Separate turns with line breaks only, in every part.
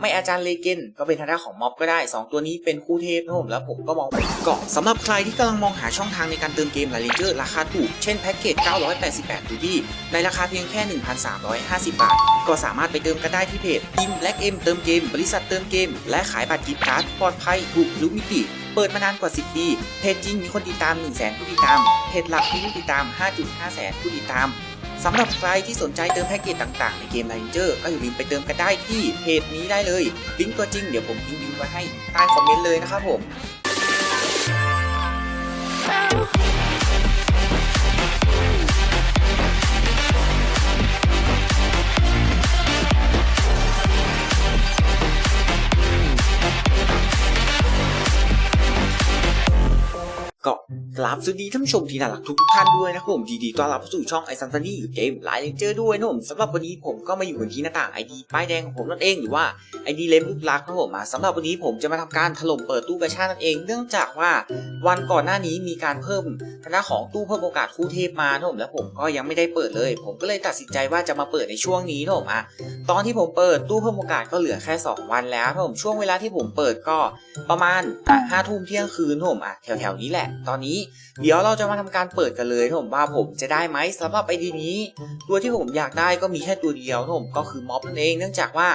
ไม่อาจารย์เลเกนก็เป็นทางด้านของม็อบก็ได้ 2 ตัวนี้เป็นคู่เทพนะผมแล้วผมก็มองก็สำหรับใครที่กำลังมองหาช่องทางในการเติมเกมลาเลนเจอร์ราคาถูก เช่นแพ็กเกจ 988 รูบี้ ในราคาเพียงแค่ 1,350 บาท ก็สามารถไปเติมกันได้ที่เพจทีมแลกเอ็มเติมเกม บริษัทเติมเกม และขายบัตรกิฟต์การ์ดปลอดภัยถูกรู้มิติเปิดมานานกว่า 10 ปี เพจจริงมีคนติดตาม 1 0 0 0 0แผู้ติดตาม เพจหลักมีผู้ติดตาม 5.5 แสนผู้ติดตาม สำหรับใครที่สนใจเติมแพ็กเกจต่างๆ ในเกม r a n g e r ก็อย่าลืมไปเติมกันได้ที่เพจนี้ได้เลย ลิงก์ตัวจริงเดี๋ยวผมทิ้งลิงก์ไว้ให้ใต้คอมเมนต์เลยนะครับผม ราบสวัสดีท่านผู้ชมที่น่ารักทุกท่านด้วยนะครับผมดีๆต้อนรับเข้าสู่ช่องไอซันซันนี่หรือเกมไลน์เลนเจอร์ด้วยนะผมสำหรับวันนี้ผมก็มาอยู่กันที่หน้าต่างไอดีป้ายแดงของผมนั่นเองหรือว่า ไอดีเลมลูกรักนะผมอะสำหรับวันนี้ผมจะมาทำการถล่มเปิดตู้กระชานั่นเอง เนื่องจากว่าวันก่อนหน้านี้มีการเพิ่มทางด้าของตู้เพิ่มโอกาสคู่เทพมานะผมและผมก็ยังไม่ได้เปิดเลย ผมก็เลยตัดสินใจว่าจะมาเปิดในช่วงนี้นะผมอะตอนที่ผมเปิดตู้เพิ่มโอกาสก็เหลือแค่ 2 วันแล้วนะผมช่วงเวลาที่ผมเปิดก็ประมาณอะห้าทุ่มเที่ยงคืนนะผมอะแถวๆนี้แหละ ตอนนี้เดี๋ยวเราจะมาทำการเปิดกันเลยนะผมว่าผมจะได้ไหมสำหรับไอดีนี้ ตัวที่ผมอยากได้ก็มีแค่ตัวเดียวนะผมก็คือม็อบนั่นเอง เนื่องจากว่า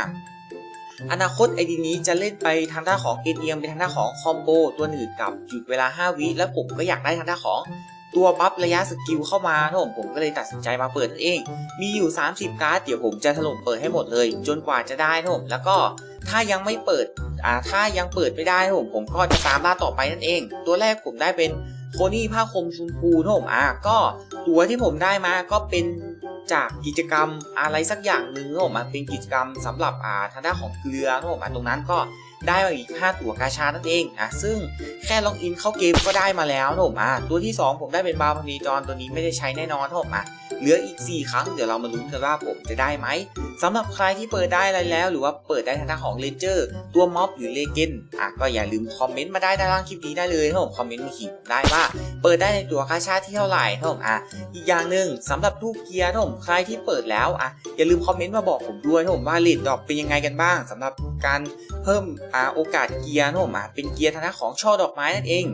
อนาคตไอดีนี้จะเล่นไปทางด้านของเอ็นเป็นทางด้านของคอมโบตัวหนึ่งกับหยุดเวลา 5 วิแล้วผมก็อยากได้ทางด้านของตัวบัฟระยะสกิลเข้ามานะผมผมก็เลยตัดสินใจมาเปิดนั่นเอง มีอยู่ 30 การ์ดเดี๋ยวผมจะถล่มเปิดให้หมดเลย จนกว่าจะได้นะผมแล้วก็ถ้ายังไม่เปิดอ่าถ้ายังเปิดไม่ได้นะผมผมก็จะตามล่าต่อไปนั่นเอง ตัวแรกผมได้เป็นโทนี่ผ้าคลุมชุมพูนะผมอะก็ตัวที่ผมได้มาก็เป็น จากกิจกรรมอะไรสักอย่างหนึ่งนะผมเป็นกิจกรรมสำหรับอ่าทางด้านของเกลือนะผมตรงนั้นก็ได้มาอีก 5 ตัวกาชานั่นเองอะซึ่งแค่ล็อกอินเข้าเกมก็ได้มาแล้วนะผมอะตัวที่ 2 ผมได้เป็นบาร์พนีจอนตัวนี้ไม่ได้ใช้แน่นอนนะผมอะเหลืออีก 4 ครั้งเดี๋ยวเรามาลุ้นกันว่าผมจะได้ไหม สำหรับใครที่เปิดได้อะไรแล้ว หรือว่าเปิดได้ทางด้านของเลนเจอร์ตัวม็อบหรือเลเกนอะก็อย่าลืมคอมเมนต์มาได้ด้านล่างคลิปนี้ได้เลยนะผมคอมเมนต์มาขีดได้ว่าเปิดได้ในตัวกาชาที่เท่าไหร่นะผมอะอีกอย่างหนึ่งสำหรับตู้เกียร์นะผมใครที่เปิดแล้วอะอย่าลืมคอมเมนต์มาบอกผมด้วยนะผมว่าเลดดอกเป็นยังไงกันบ้างสำหรับการเพิ่มอ่าโอกาสเกียร์นะผมอะเป็นเกียร์ทางด้านของช่อดอกไม้นั่นเอง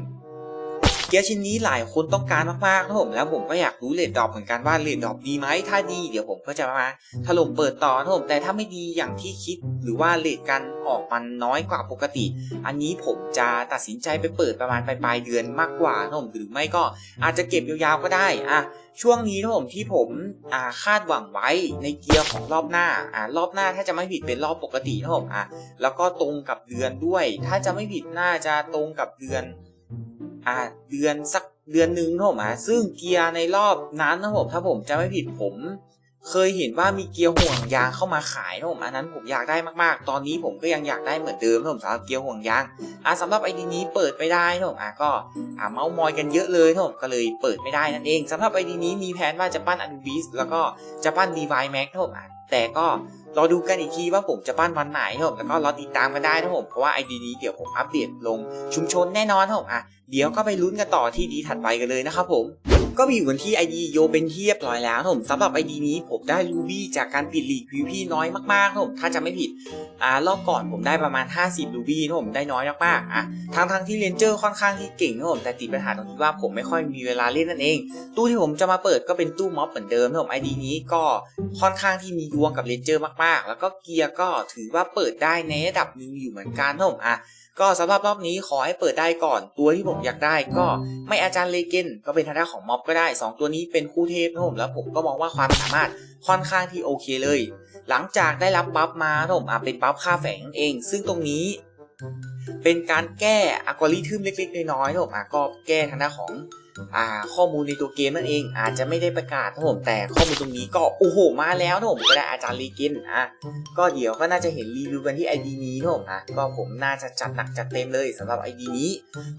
เกียร์ชิ้นนี้หลายคนต้องการมากๆนะผมแล้วผมก็อยากรู้เลดดรอปเหมือนกันว่าเลดดรอปดีไหมถ้าดีเดี๋ยวผมก็จะมาถล่มเปิดต่อนะผมแต่ถ้าไม่ดีอย่างที่คิดหรือว่าเลดกันออกมันน้อยกว่าปกติ อันนี้ผมจะตัดสินใจไปเปิดประมาณปลายเดือนมากกว่านะผมหรือไม่ก็อาจจะเก็บยาวๆก็ได้อะช่วงนี้นะผมที่ผมาคาดหวังไว้ในเกียร์ของรอบหน้าอ่ารอบหน้าถ้าจะไม่ผิดเป็นรอบปกตินะผมอะแล้วก็ตรงกับเดือนด้วย ถ้าจะไม่ผิดน่าจะตรงกับเดือน อ่าเดือนสักเดือนหนึ่งนะผมอะซึ่งเกียร์ในรอบนั้นนะผมถ้าผมจะไม่ผิดผม เคยเห็นว่ามีเกียร์ห่วงยางเข้ามาขายนะผมอันนั้นผมอยากได้มากๆ ตอนนี้ผมก็ยังอยากได้เหมือนเดิมนะผมสำหรับเกียร์ห่วงยางอ่าสำหรับไอดีนี้เปิดไม่ได้นะผมอะก็อ่าเมาส์มอยกันเยอะเลยนะผมก็เลยเปิดไม่ได้นั่นเองสำหรับไอดีนี้มีแผนว่าจะปั้นอันบิสแล้วก็จะปั้นดีไวแม็กนะผมอะ แต่ก็รอดูกันอีกทีว่าผมจะปั้นวันไหนนะผมแล้วก็รอติดตามกันได้นะผมเพราะว่าไอดีนี้เดี๋ยวผมอัปเดตลงชุมชนแน่นอนนะผมอะเดี๋ยวก็ไปลุ้นกันต่อที่ดีถัดไปกันเลยนะครับผม ก็มีอยู่กันที่ ID โยเป็นที่เรียบร้อยแล้วนะผมสำหรับ ID นี้ผมได้รูบี้จากการปิดลีก PVP น้อยมากๆนะผมถ้าจะไม่ผิดอ่ารอบก่อนผมได้ประมาณ 50รูบี้นะผมได้น้อยมากๆอะทั้งทั้งที่เรนเจอร์ค่อนข้างที่เก่งนะผมแต่ติดปัญหาตรงที่ว่าผมไม่ค่อยมีเวลาเล่นนั่นเอง ตู้ที่ผมจะมาเปิดก็เป็นตู้ม็อบเหมือนเดิมนะผม ID นี้ก็ค่อนข้างที่มีดวงกับเรนเจอร์มากๆ แล้วก็เกียร์ก็ถือว่าเปิดได้ในระดับหนึงอยู่เหมือนกันนะผมอะ ก็สำหรับรอบนี้ขอให้เปิดได้ก่อน ตัวที่ผมอยากได้ก็ไม่อาจารย์เลเกนก็เป็นทางด้านของม็อบก็ได้ 2 ตัวนี้เป็นคู่เทพนะผมแล้วผมก็มองว่าความสามารถค่อนข้างที่โอเคเลย หลังจากได้รับบัฟมาผมอะเป็นบัฟค่าแฝงนั่นเอง ซึ่งตรงนี้ เป็นการแก้อัลกอริทึมเล็กๆน้อยๆผมอะก็แก้ทางด้านของ อ่าข้อมูลในตัวเกมนั่นเอง อาจจะไม่ได้ประกาศนะผมแต่ข้อมูลตรงนี้ก็โอ้โหมาแล้วนะผมก็ได้อาจารย์เลเกนอะก็เดี๋ยวก็น่าจะเห็นรีวิวกันที่ ID นี้นะผมนะก็ผมน่าจะจัดหนักจัดเต็มเลยสำหรับ ID นี้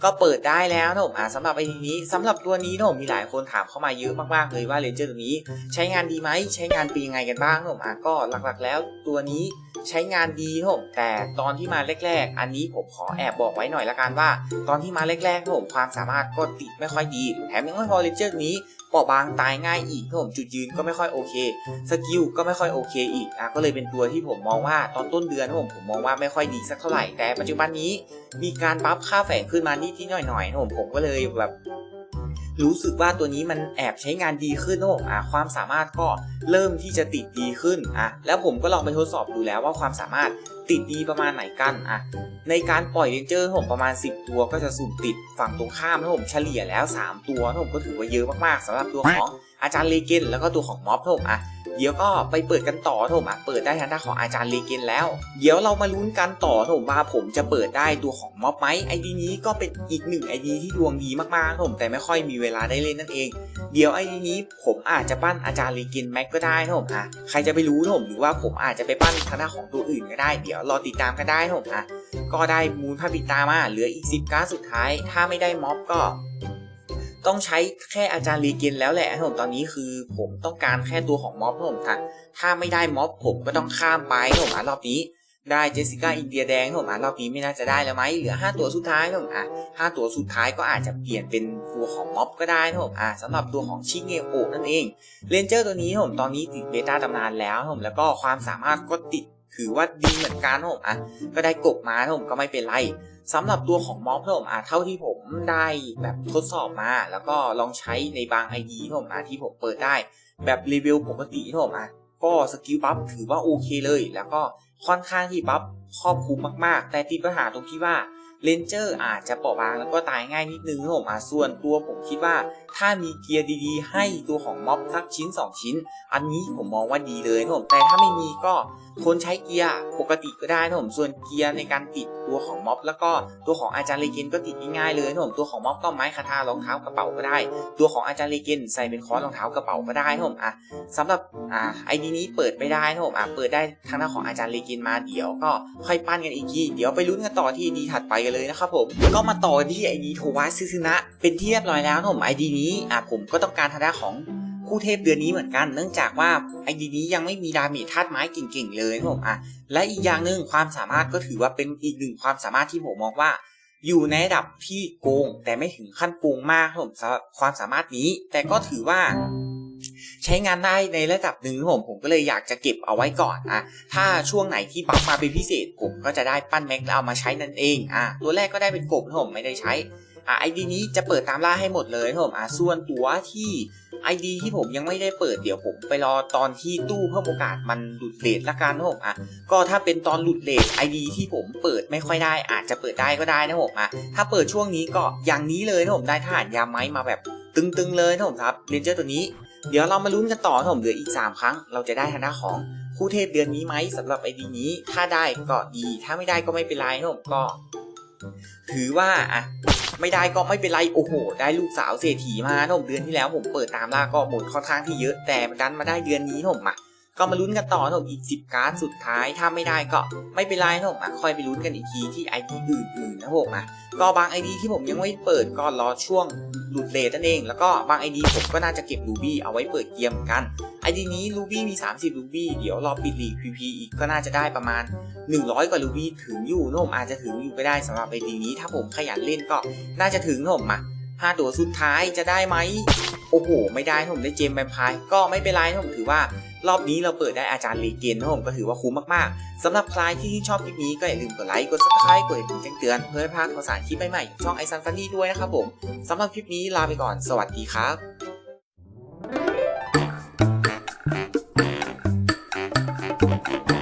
ก็เปิดได้แล้วนะผมอะสำหรับ ID นี้สำหรับตัวนี้นะผมมีหลายคนถามเข้ามาเยอะมากๆเลยว่าเลนเจอร์ตัวนี้ ใช้งานดีไหมใช้งานเป็นยังไงกันบ้างนะผมอะก็หลักๆ แล้วตัวนี้ใช้งานดีนะผมแต่ตอนที่มาแรก ๆ อันนี้ผมขอแอบบอกไว้หน่อยละกันว่า ตอนที่มาแรกๆนะผมความสามารถก็ติดไม่ค่อยดีแถมยังไม่พอเลนเจอร์นี้เปราะบางตายง่ายอีกผมจุดยืนก็ไม่ค่อยโอเค สกิลก็ไม่ค่อยโอเคอีกอะก็เลยเป็นตัวที่ผมมองว่าตอนต้นเดือนผมผมมองว่าไม่ค่อยดีสักเท่าไหร่แต่ปัจจุบันนี้มีการบัฟค่าแฝงขึ้นมานิดที่หน่อยๆผมผมก็เลยแบบรู้สึกว่าตัวนี้มันแอบใช้งานดีขึ้นนะผมอะความสามารถก็เริ่มที่จะติดดีขึ้นอะแล้วผมก็ลองไปทดสอบดูแล้วว่าความสามารถ ติดดีประมาณไหนกันอะในการปล่อยเรนเจอร์ผมประมาณ 10 ตัวก็จะสุ่มติดฝั่งตรงข้ามนะผมเฉลี่ยแล้ว 3 ตัวนะผมก็ถือว่าเยอะมากๆสำหรับตัวของอาจารย์เลเกนแล้วก็ตัวของม็อบนะผมอะ เดี๋ยวก็ไปเปิดกันต่อนะมอะเปิดได้ทางด้านของอาจารย์เลเกนแล้ว เดี๋ยวเรามาลุ้นกันต่อนะผมว่าผมจะเปิดได้ตัวของม็อบไหมไอดีนี้ก็เป็นอีกหนึ่งไอดีที่ดวงดีมากๆนะผมแต่ไม่ค่อยมีเวลาได้เล่นนั่นเอง เดี๋ยวไอ้นี้ผมอาจจะปั้นอาจารย์ลีกินแม็กก็ได้นะผมอะใครจะไปรู้นะผมหรือว่าผมอาจจะไปปั้นทางด้านของตัวอื่นก็ได้ เดี๋ยวรอติดตามกันได้นะผมอะก็ได้มูลพาปิตามาเหลืออีก 10การ์ดสุดท้าย ถ้าไม่ได้ม็อบก็ ต้องใช้แค่อาจารย์ลีเกนแล้วแหละนะผมตอนนี้คือผมต้องการแค่ตัวของม็อบผมถ้าถ้าไม่ได้ม็อบผมก็ต้องข้ามไปนะผมอะรอบนี้ได้เจสสิก้าอินเดียแดงผมอะรอบนี้ไม่น่าจะได้แล้วไหมเหลือ 5 ตัวสุดท้ายผมอะห้าตัวสุดท้ายก็อาจจะเปลี่ยนเป็นตัวของม็อบก็ได้ผมอ่าสำหรับตัวของชิเงโอนั่นเองเรนเจอร์ตัวนี้ผมตอนนี้ติดเบต้าตำนานแล้วผมแล้วก็ความสามารถก็ติดถือว่าดีเหมือนกันผมอะก็ได้กบมาผมก็ไม่เป็นไร สำหรับตัวของม็อบนะผมอะเท่าที่ผมได้แบบทดสอบมา แล้วก็ลองใช้ในบาง ID นะผมอะที่ผมเปิดได้ แบบรีวิวปกตินะผมอะก็สกิลบัฟถือว่าโอเคเลย แล้วก็ค่อนข้างที่บัฟครอบคลุมมากๆ แต่ติดปัญหาตรงที่ว่าเลนเจอร์อาจจะเปราะบางแล้วก็ตายง่ายนิดนึงนะผมอะส่วนตัวผมคิดว่า ถ้ามีเกียร์ดีๆ ให้ตัวของม็อบสักชิ้น 2 ชิ้น อันนี้ผมมองว่าดีเลยนะผมแต่ถ้าไม่มีก็ทนใช้เกียร์ปกติก็ได้นะผมส่วนเกียร์ในการติด ตัวของม็อบแล้วก็ตัวของอาจารย์เลเกนก็ติดง่ายๆเลยนะผมตัวของม็อบก็ไม้คาทารองเท้ากระเป๋าก็ได้ ตัวของอาจารย์เลเกนใส่เป็นคอร์สรองเท้ากระเป๋าก็ได้นะผมอะสำหรับอ่าไอดีนี้เปิดไม่ได้นะผมอะเปิดได้ทางด้านของอาจารย์เลเกนมาเดี๋ยวก็ค่อยปั้นกันอีกทีเดี๋ยวไปลุ้นกันต่อที่ดีถัดไปกันเลยนะครับผมก็มาต่อที่ไอดีโทวาซึซึนะเป็นที่เรียบร้อยแล้วนะผมไอดีนี้อะผมก็ต้องการทางด้านของ คู่เทพเดือนนี้เหมือนกัน เนื่องจากว่าไอดีนี้ยังไม่มีดาเมจธาตุไม้เก่งๆเลยผมอะและอีกอย่างหนึ่งความสามารถก็ถือว่าเป็นอีกหนึ่งความสามารถที่ผมมองว่า อยู่ในระดับที่โกง แต่ไม่ถึงขั้นโกงมากครับผมสำหรับความสามารถนี้ แต่ก็ถือว่าใช้งานได้ในระดับหนึ่งครับผมผมก็เลยอยากจะเก็บเอาไว้ก่อนอะถ้าช่วงไหนที่บัฟมาเป็นพิเศษ ผมก็จะได้ปั้นแม็กแล้วเอามาใช้นั่นเองอะตัวแรกก็ได้เป็นกบครับผมไม่ได้ใช้อะไอดีนี้จะเปิดตามล่าให้หมดเลยครับผมอะส่วนตัวที่ ไอดีที่ผมยังไม่ได้เปิดเดี๋ยวผมไปรอตอนที่ตู้เพิ่มโอกาสมันหลุดเลทละกันนะผมอะก็ถ้าเป็นตอนหลุดเลทไอดีที่ผมเปิดไม่ค่อยได้ อาจจะเปิดได้ก็ได้นะผมอะถ้าเปิดช่วงนี้ก็อย่างนี้เลยนะผมได้ทหารยามไม้มาแบบตึงๆเลยนะผมครับเรนเจอร์ตัวนี้เดี๋ยวเรามาลุ้นกันต่อนะผมเหลืออีก 3 ครั้ง เราจะได้ทางด้านของคู่เทพเดือนนี้ไหมสำหรับไอดีนี้ ถ้าได้ก็ดี ถ้าไม่ได้ก็ไม่เป็นไรนะผมก็ ถือว่าอะไม่ได้ก็ไม่เป็นไรโอ้โห ได้ลูกสาวเศรษฐีมานะผมเดือนที่แล้วผมเปิดตามล่าก็หมดค่อนข้างที่เยอะแต่ดันมาได้เดือนนี้นะผมอะก็มาลุ้นกันต่อนะผมอีก 10 การ์ดสุดท้ายถ้าไม่ได้ก็ไม่เป็นไรนะผมอะค่อยไปลุ้นกันอีกทีที่ไอดีอื่นๆนะผมอะก็บางไอดีที่ผมยังไม่เปิดก็รอช่วงหลุดเลทนั่นเอง แล้วก็บางไอดีผมก็น่าจะเก็บรูบี้เอาไว้เปิดเกมกัน ไอดีนี้รูบี้มี 30รูบี้เดี๋ยวรอปิดลีก PP อีกก็น่าจะได้ประมาณ 100 กว่ารูบี้ถึงอยู่นะผมอาจจะถึงอยู่ก็ได้สำหรับไอดีนี้ ถ้าผมขยันเล่นก็น่าจะถึงนะผมมาห้าตัวสุดท้ายจะได้ไหม โอ้โห ไม่ได้นผมได้เจมแวมพร์ก็ไม่เป็นไรนผมถือว่ารอบนี้เราเปิดได้อาจารย์ลีเกนนะผมก็ถือว่าคุ้มมากๆสำหรับใครที่ชอบคลิปนี้ก็อย่าลืมกดไลค์ กดซับสไครต์กดกระดิ่งแจ้งเตือนเพื่อไม่พลาดข่าวสารคลิปใหม่ๆของช่องไอซันฟันนี่ด้วยนะครับผมสำหรับคลิปนี้ลาไปก่อน สวัสดีครับ Thank you.